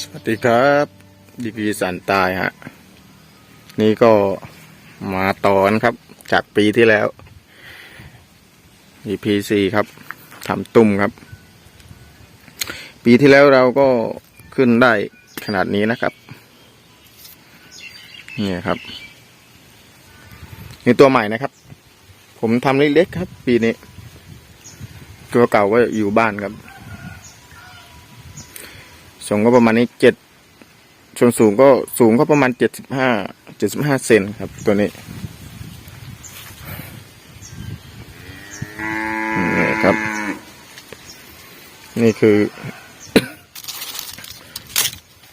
สวัสดีครับดีพีสันตายฮะ นี่ก็มาตอนครับ จากปีที่แล้ว EP สี่ครับทำตุ้มครับ ปีที่แล้วเราก็ขึ้นได้ขนาดนี้นะครับ นี่ครับนี่ตัวใหม่นะครับ ผมทำเล็กๆครับ ปีนี้ ตัวเก่าก็อยู่บ้านครับ สูงก็ประมาณนี้เจ็ดส่วนสูงก็สูงก็ประมาณเจ็ดสิบห้าเจ็ดสิบห้าเซนครับ ตัวนี้นี่ครับ นี่คือ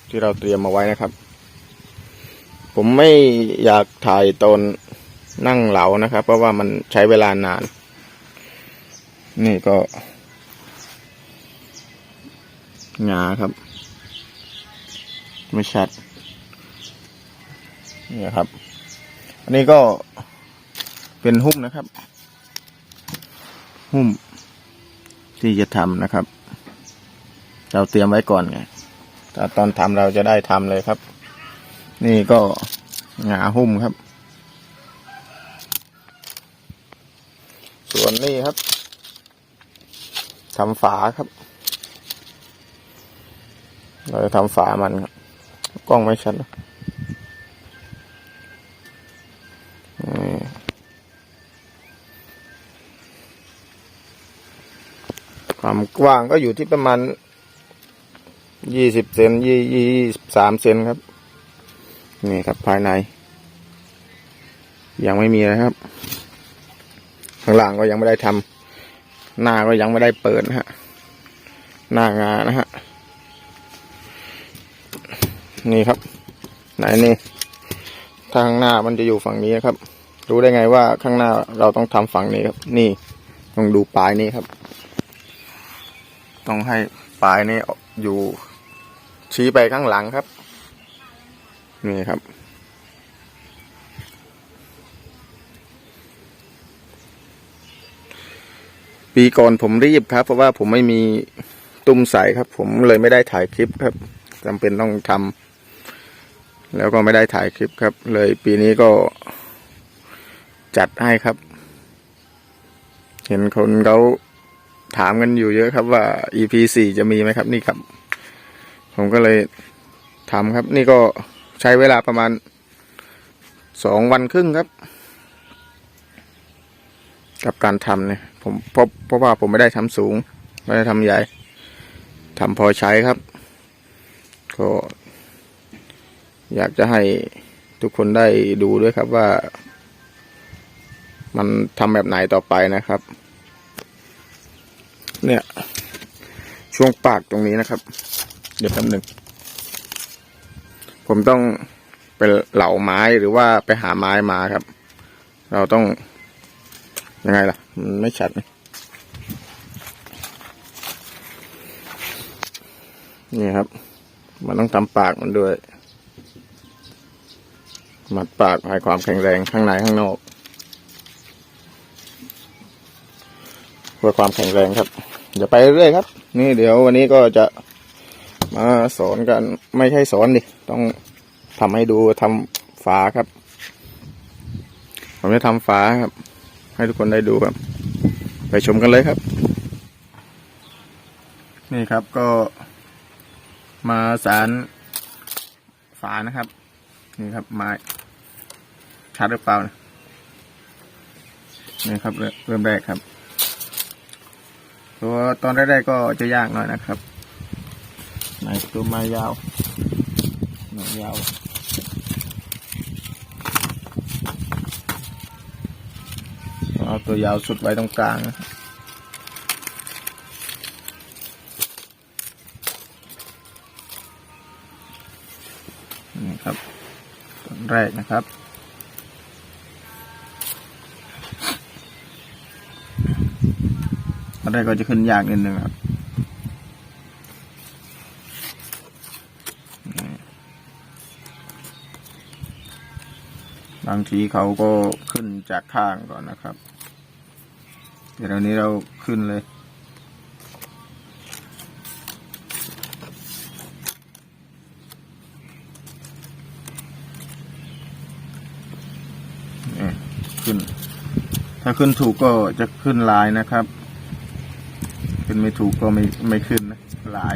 ที่เราเตรียมมาไว้นะครับ ผมไม่อยากถ่ายตอนนั่งเหลานะครับ เพราะว่ามันใช้เวลานาน นี่ก็งาครับ ไม่ชัด นี่ครับ อันนี้ก็เป็นหุ้มนะครับ หุ้มที่จะทำนะครับ เราเตรียมไว้ก่อนไงแต่ตอนทำเราจะได้ทำเลยครับ นี่ก็หงาหุ้มครับ ส่วนนี้ครับทำฝาครับ เราจะทำฝามันครับ กล้องไม่ชัดนะความกว้างก็อยู่ที่ประมาณยี่สิบเซนยี่ยี่สามเซนครับ นี่ครับภายใน ยังไม่มีนะครับ ข้างล่างก็ยังไม่ได้ทำหน้าก็ยังไม่ได้เปิดนะฮะ หน้างานนะฮะ นี่ครับ ไหนนี่ทางหน้ามันจะอยู่ฝั่งนี้ครับ รู้ได้ไงว่าข้างหน้าเราต้องทำฝั่งนี้ครับ นี่ต้องดูปลายนี้ครับ ต้องให้ปลายนี้อยู่ชี้ไปข้างหลังครับ นี่ครับ ปีก่อนผมรีบครับ เพราะว่าผมไม่มีตุ้มใสครับ ผมเลยไม่ได้ถ่ายคลิปครับจำเป็นต้องทำ แล้วก็ไม่ได้ถ่ายคลิปครับ เลยปีนี้ก็จัดให้ครับ เห็นคนเขาถามกันอยู่เยอะครับว่า EP สี่จะมีไหมครับ นี่ครับ ผมก็เลยทำครับ นี่ก็ใช้เวลาประมาณสองวันครึ่งครับ กับการทำเนี่ย ผมเพราะเพราะว่าผมไม่ได้ทำสูง ไม่ได้ทำใหญ่ทำพอใช้ครับ ก็ อยากจะให้ทุกคนได้ดูด้วยครับว่า มันทำแบบไหนต่อไปนะครับ เนี่ย ช่วงปากตรงนี้นะครับ เดี๋ยวแป๊บหนึ่งผมต้องไปเหลาไม้หรือว่าไปหาไม้มาครับ เราต้องยังไงล่ะ มันไม่ชัดนะนี่ครับ มันต้องทำปากมันด้วย มัดปากให้ความแข็งแรงข้างในข้างนอก เพื่อความแข็งแรงครับอย่าไปเรื่อยครับ นี่เดี๋ยววันนี้ก็จะมาสอนกันไม่ใช่สอนดิต้องทำให้ดูทำฝาครับ ผมจะทำฝาครับ ให้ทุกคนได้ดูครับ ไปชมกันเลยครับ นี่ครับก็มาสารฝานะครับ นี่ครับไม้ ชัดหรือเปล่านะนี่ครับเริ่มแรกครับตัวตอนแรกๆก็จะยากหน่อยนะครับไม้ตัวไม้ยาวไม้ยาวเอาตัวยาวสุดไว้ตรงกลางนะนี่ครับตอนแรกนะครับ อะไรก็จะขึ้นยากนิดนึงครับบางทีเขาก็ขึ้นจากข้างก่อนนะครับ เดี๋ยวนี้เราขึ้นเลยขึ้น ถ้าขึ้นถูกก็จะขึ้นลายนะครับ ขึ้นไม่ถูกก็ไม่ไม่ขึ้นนะหลาย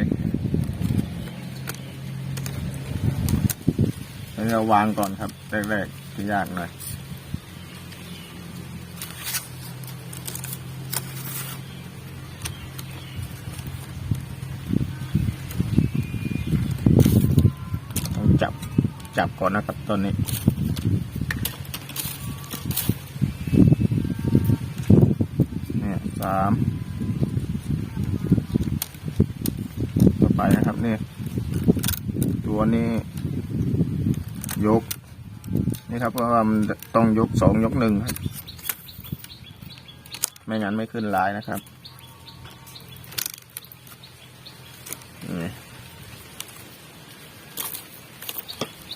แล้วเราวางก่อนครับ แรกๆที่ยากหน่อยต้องจับจับก่อนนะครับตอนนี้ เนี่ยสามต่อไป นี่ ตัวนี้ ยก นี่ครับเพราะว่ามันต้องยกสองยกหนึ่งครับ ไม่งั้นไม่ขึ้นลายนะครับ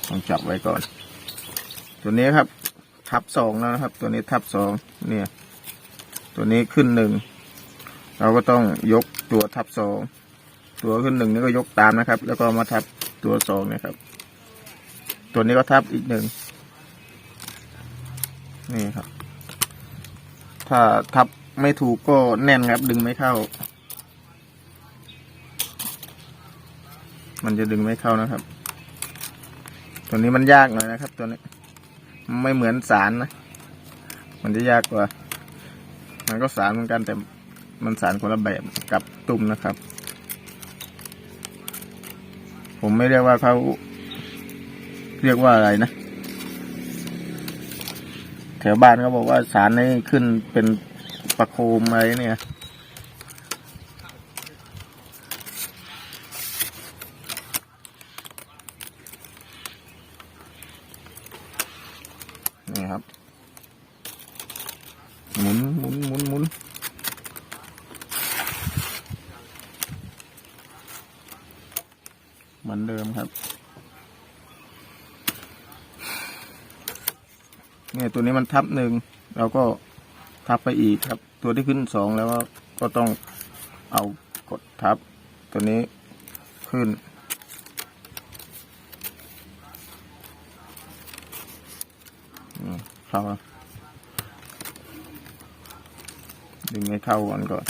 ต้องจับไว้ก่อน ตัวนี้ครับ ทับสองแล้วนะครับ ตัวนี้ทับสองเนี่ย ตัวนี้ขึ้นหนึ่งเราก็ต้องยกตัวทับสอง ตัวขึ้นหนึ่งนี่ก็ยกตามนะครับ แล้วก็มาทับตัวสองนะครับ ตัวนี้ก็ทับอีกหนึ่งนี่ครับ ถ้าทับไม่ถูกก็แน่นครับ ดึงไม่เข้า มันจะดึงไม่เข้านะครับ ตัวนี้มันยากหน่อยนะครับ ตัวนี้ ไม่เหมือนสารนะ มันจะยากกว่า มันก็สารเหมือนกันแต่มันสารคนละแบบกับตุ่มนะครับ ผมไม่เรียกว่าเขาเรียกว่าอะไรนะแถวบ้านเขาบอกว่าสารนี้ขึ้นเป็นประโคมอะไรเนี่ย นี่ครับ หมุนหมุนหมุนหมุนเหมือนเดิมครับ เนี่ยตัวนี้ มันทับหนึ่งเราก็ทับไปอีกครับ ตัวที่ขึ้นสองแล้วก็ต้องเอากดทับ ตัวนี้ขึ้นอืมเข้าดึงให้เข้าก่อนก่อน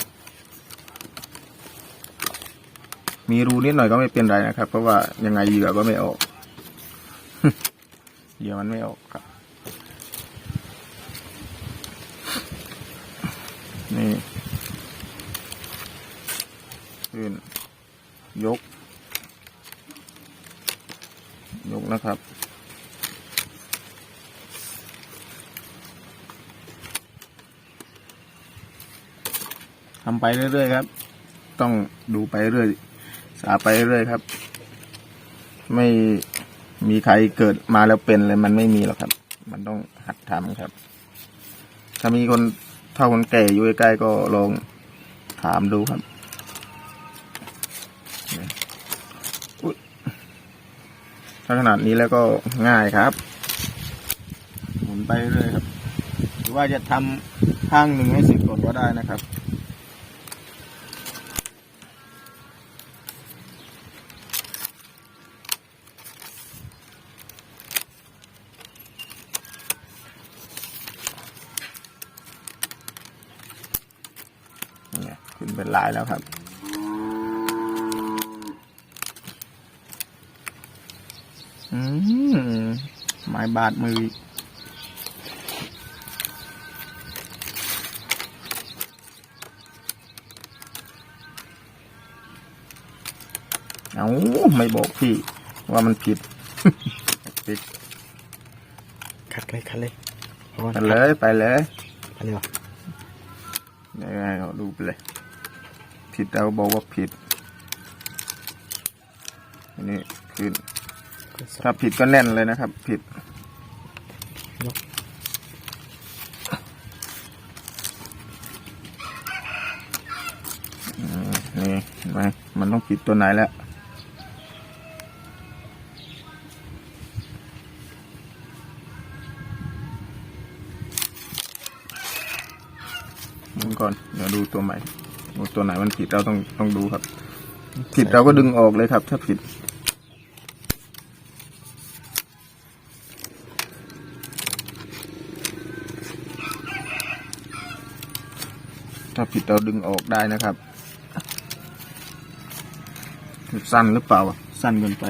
มีรูนิดหน่อยก็ไม่เป็นไรนะครับ เพราะว่ายังไงเหยื่อก็ไม่ออก เหยื่อมันไม่ออกครับ นี่ขึ้นยก ยกนะครับ ทำไปเรื่อยๆครับ ต้องดูไปเรื่อย สาไปเรื่อยครับ ไม่มีใครเกิดมาแล้วเป็นเลยมันไม่มีหรอกครับ มันต้องหัดทำครับ ถ้ามีคน ถ้าคนแก่อยู่ใกล้ก็ลองถามดูครับถ้าขนาดนี้แล้วก็ง่ายครับ หมุนไปเรื่อยครับ หรือว่าจะทำข้างหนึ่งให้เสร็จก่อนก็ได้นะครับ เนี่ย ขึ้นเป็นลายแล้วครับอืมไม้บาดมืออีกเอาไม่บอกพี่ ว่ามันผิดผิดคัดเลยคัดเลยเอาก่อนไปเลย ไปเลยไปเลยวะเดี๋ยวให้เขาดูไปเลย ผิดเราบอกว่าผิด อันนี้ขึ้นถ้าผิดก็แน่นเลยนะครับ ผิดอืมนี่เห็นไหมมันต้องผิดตัวไหนแล้ว ตัวไหนมันผิดเราต้องต้องดูครับ ผิดเราก็ดึงออกเลยครับ ถ้าผิด ถ้าผิดเราดึงออกได้นะครับสั้นหรือเปล่าสั้นเกินไป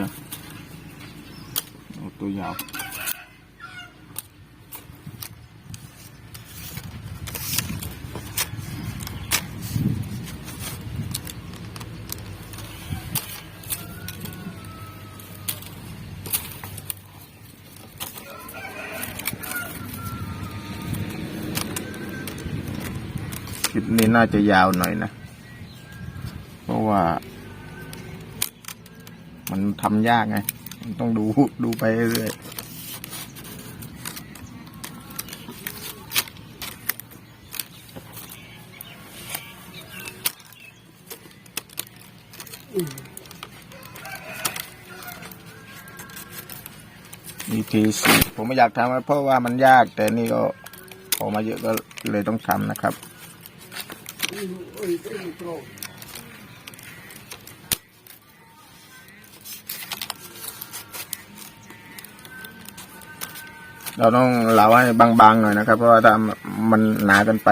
เอาตัวยาว น่าจะยาวหน่อยนะ เพราะว่า มันทำยากไง มันต้องดูดูไปเรื่อยวิธีสีผมไม่อยากทำเพราะว่ามันยาก แต่นี่ก็ออกมาเยอะก็เลยต้องทำนะครับ เราต้องเล่าให้บางๆหน่อยนะครับ เพราะว่าถ้ามันหนาเกินไ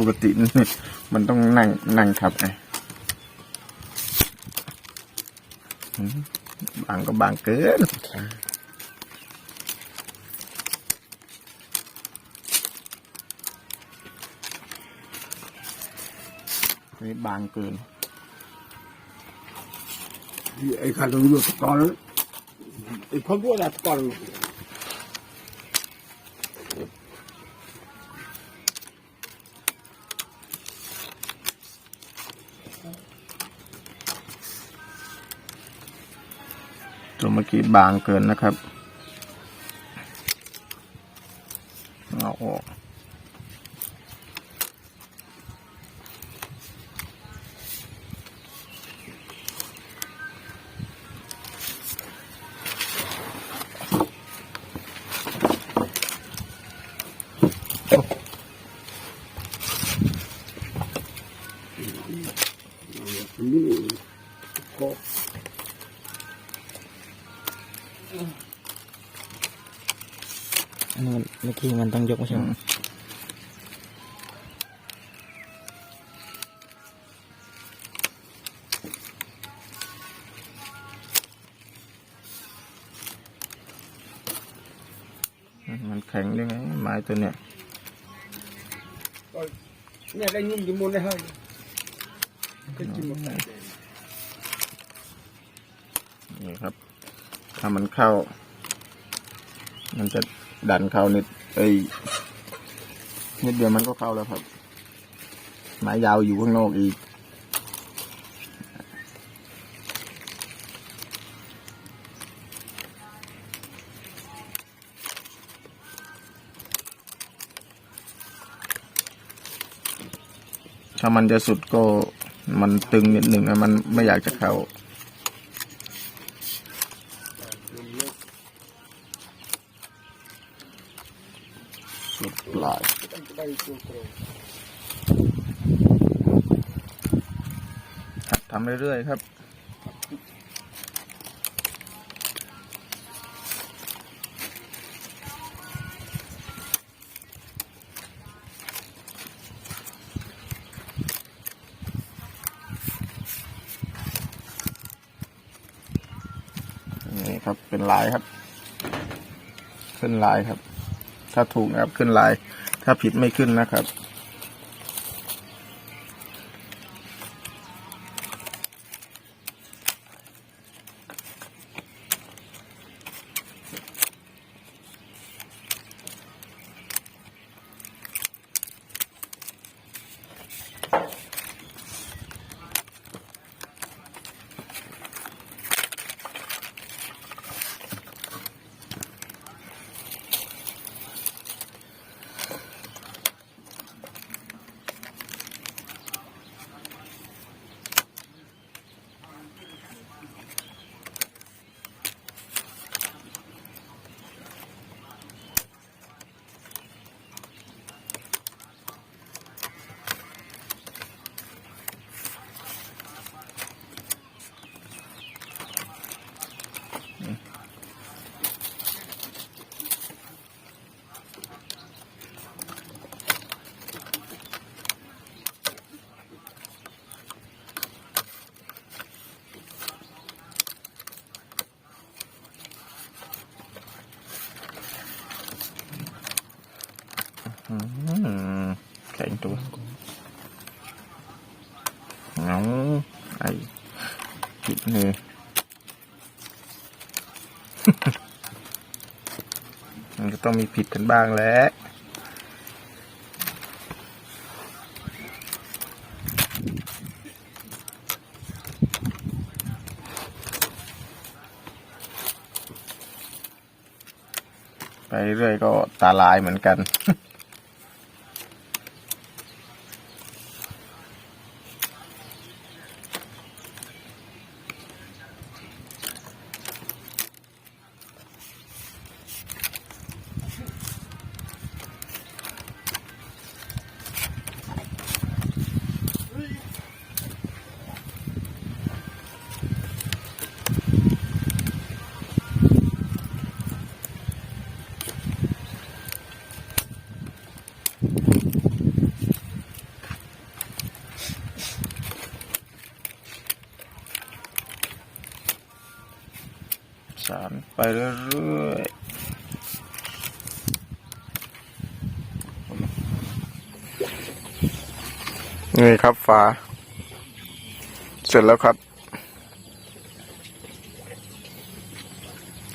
ปกติมันต้องนั่งนั่งขับไงบางก็บางเกินนี่บางเกินไอ้ข้าต้องอยู่สกอลไอ้พ่อพวกนั้นสกอล กี้บางเกินนะครับ มันเมื่อกี้มันต้องยกไม่ใช่ไหมมันแข็งยังไงไม้ตัวเนี้ยเนี่ยได้ยุ่งอยู่มุนได้ให้ก็กินหมดได้นี่ ถ้ามันเข้า มันจะดันเข้านิดเอ้ยนิดเดียวมันก็เข้าแล้วครับไม้ยาวอยู่ข้างนอกอีก ถ้ามันจะสุดก็มันตึงนิดหนึ่งนะมันไม่อยากจะเข้า สุดปลาย ได้ตัวโต หัด ทำเรื่อยๆครับนี่ครับเป็นลายครับ ขึ้นลายครับ ถ้าถูกนะครับขึ้นลาย ถ้าผิดไม่ขึ้นนะครับ อืมแข็งตัวเอาไอ้ ผิดเลยมันก็ต้องมีผิดกันบ้างแหล้วไปเรื่อยก็ตาลายเหมือนกัน สารไปเรื่อยๆ นี่ครับฝา เสร็จแล้วครับ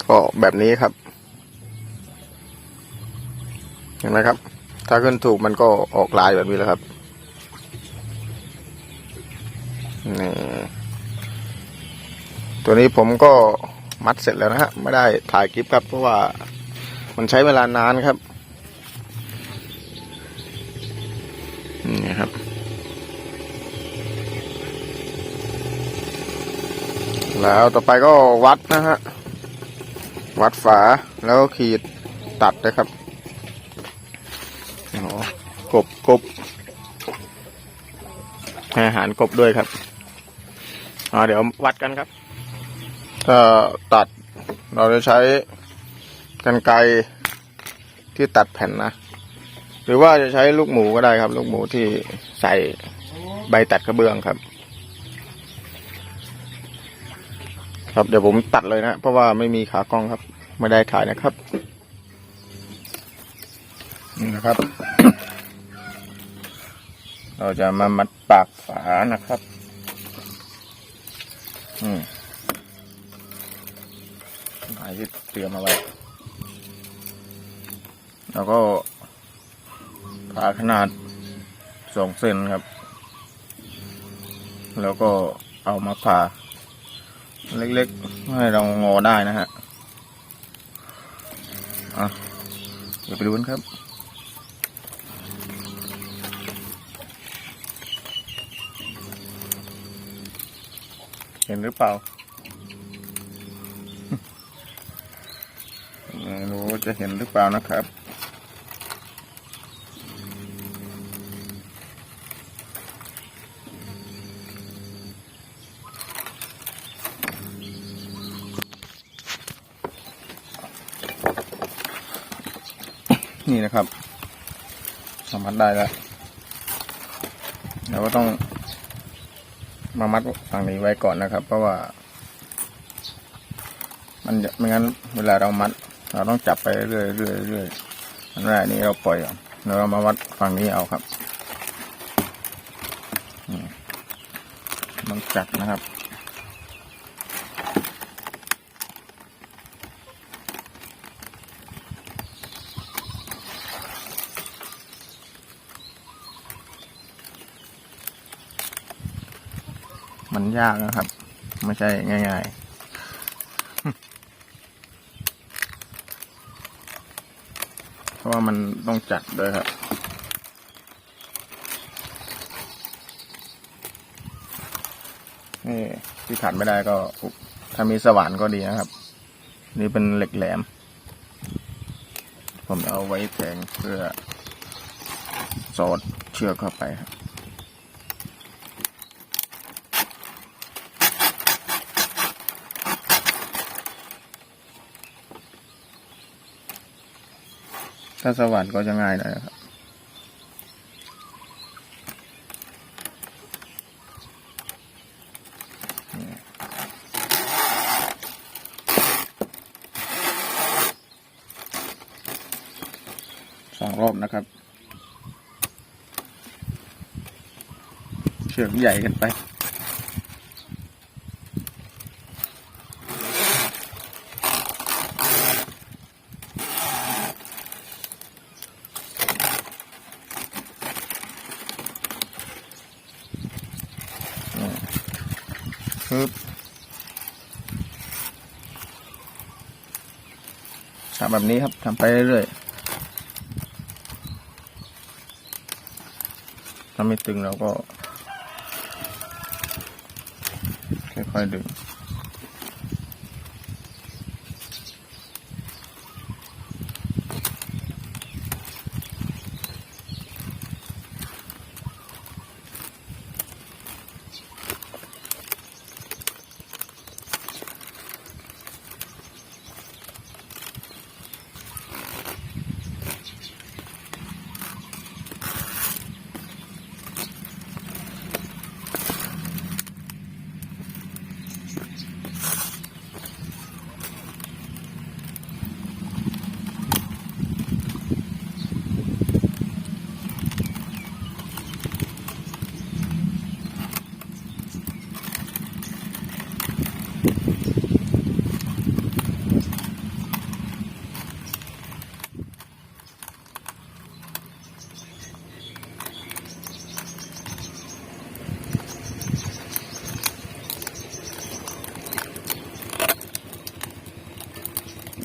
ก็แบบนี้ครับ เห็นไหมครับ ถ้าขึ้นถูกมันก็ออกลายแบบนี้แล้วครับนี่ตัวนี้ผมก็มัดเสร็จแล้วนะฮะไม่ได้ถ่ายคลิปครับ เพราะว่ามันใช้เวลานานครับ นี่ครับ แล้วต่อไปก็วัดนะฮะ วัดฝาแล้วขีดตัดนะครับกบกบให้อาหารกบด้วยครับอ่าเดี๋ยววัดกันครับ ถ้าตัดเราจะใช้กันไกรที่ตัดแผ่นนะ หรือว่าจะใช้ลูกหมูก็ได้ครับ ลูกหมูที่ใส่ใบตัดกระเบื้องครับ ครับเดี๋ยวผมตัดเลยนะ เพราะว่าไม่มีขากล้องครับ ไม่ได้ถ่ายนะครับนี่นะครับ เราจะมามัดปากฝานะครับ อืมหายที่เตรียมเอาไว้ แล้วก็ผ่าขนาดสองเซนครับ แล้วก็เอามาผ่า เล็กๆ ให้เรางอได้นะฮะอะเดี๋ยวไปดูกันครับเห็นหรือเปล่าไม่รู้ว่าจะเห็นหรือเปล่านะครับ นี่นะครับสา มารถได้แล้วเราก็ต้องมามัดฝั่งนี้ไว้ก่อนนะครับ เพราะว่า มันจะไม่งั้นเวลาเรามัด เราต้องจับไปเรื่อยๆเรื่อยเรื่อยอันแรกนี้เราปล่อยก่อนแล้วเรามาวัดฝั่งนี้เอาครับนี่ต้องจับนะครับ ยากนะครับ ไม่ใช่ง่ายๆเพราะว่ามันต้องจัดด้วยครับ นี่ที่ขาดไม่ได้ก็อุถ้ามีสว่านก็ดีนะครับ นี่เป็นเหล็กแหลม ผมเอาไว้แทงเพื่อ สอดเชือกเข้าไปครับ ถ้าสว่านก็จะง่ายหน่อยนะครับ สองรอบนะครับ เชือกใหญ่กันไป แบบนี้ครับทำไปเรื่อยๆถ้าไม่ตึงเราก็ค่อยๆดึง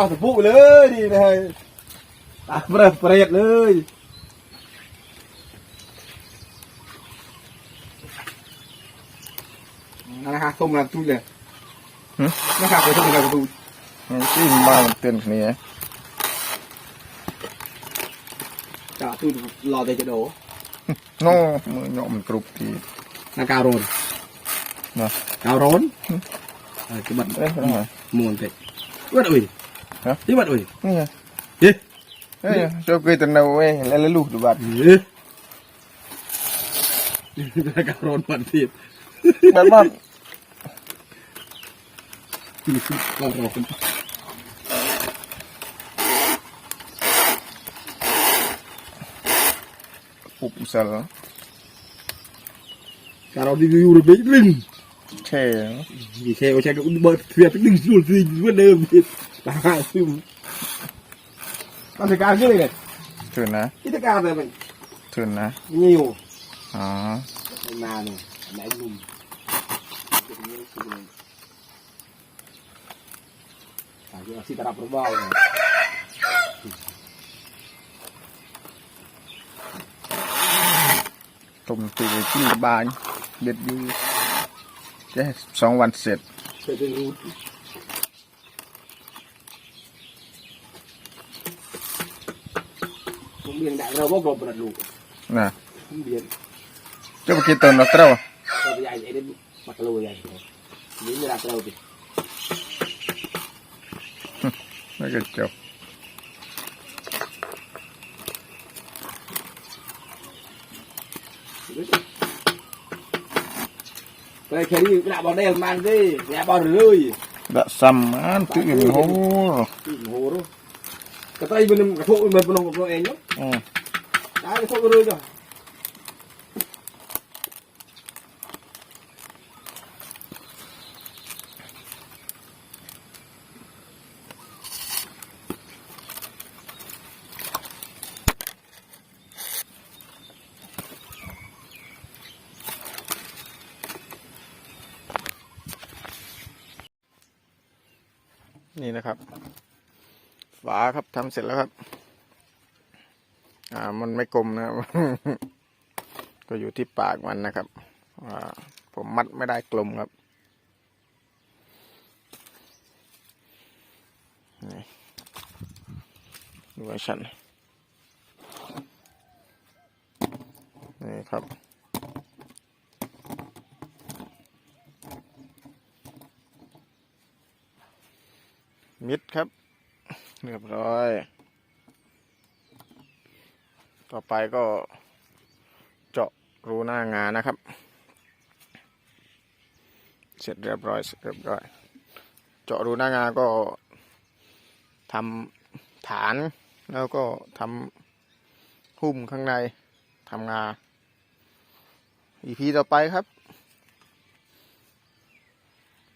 าะ Thưa không thưa lung dạ đi. Gây là thưa thốn tay gây tình phong phúng. หน่อย Mua là thưa không thưa không muốn tôi đã bán đợi từ cái lần. Nhưng mà phong phúng cái lần cái từ khao xanh rồi. À đi con. Pret vào. Hử? Hử? Tôi không nhìn thấy. Tao pret nó bị thiệt bị. Cho thằng vụ lên đi này. À pret pret lên. Nó ha không làm tôi liền. Hử? Nó ha không làm tôi. ที่มามันเตือนนี่ Chả tôi lò đây cho đổ. โน่มือโยมกรุบที Là cao rồn. เนาะ Cao rốn. À, cái bật เอ้ยไม่ต้องหน่อย muôn thế. Bắt ủi. Hả? Tí bắt ủi. นี่ไง Đi. เอ้ยชอบ กินแต่เนาเว้ยแล้วแล้วลูกดูบัตร Đi. Là cao rốn bật thịt. แบบว่า Cao rốn. ปุบเสร็จแล้ว Cao rốn đi vô được mấy linh. แช่ Vì xe của xe cũng bật thịt cái đinh luôn thì vẫn đơm thịt. Là hai xương. Con phải cao như này này. ถึงนะ Cái thứ cao rồi mình. ถึงนะ Nhiều. อ๋อ Mà này. Nãy lùm. À, cái xịt đập nó bao này. ต้มตีที่บานเด็ดดีแค่สองวันเสร็จ Để tôi rút. Cũng biên ไปกินตัวนักเต้า Rồi bây giờ anh ấy đến mặt lùi này. Những người đặt rau thì. ไม่ก็จบ Đây khi đi cái đạo bọn đèn mang đi. Nhà bọn rơi. ละซ้ำมันตื่นโอ้ Cái hồ đó. Cái tay bên cái thụ bên bên bên bên anh nhá. อืม Đấy cái thụ nó rơi rồi. นี่นะครับ ฝาครับทำเสร็จแล้วครับอ่า มันไม่กลมนะครับ ก็อยู่ที่ปากมันนะครับผมมัดไม่ได้กลมครับดูให้ชันนี่ครับมิดครับเรียบร้อย ต่อไปก็เจาะรูหน้างานนะครับ เสร็จเรียบร้อยเสร็จเรียบร้อย เจาะรูหน้างานก็ทำฐานแล้วก็ทำหุ้มข้างในทำงาอีพีต่อไปครับ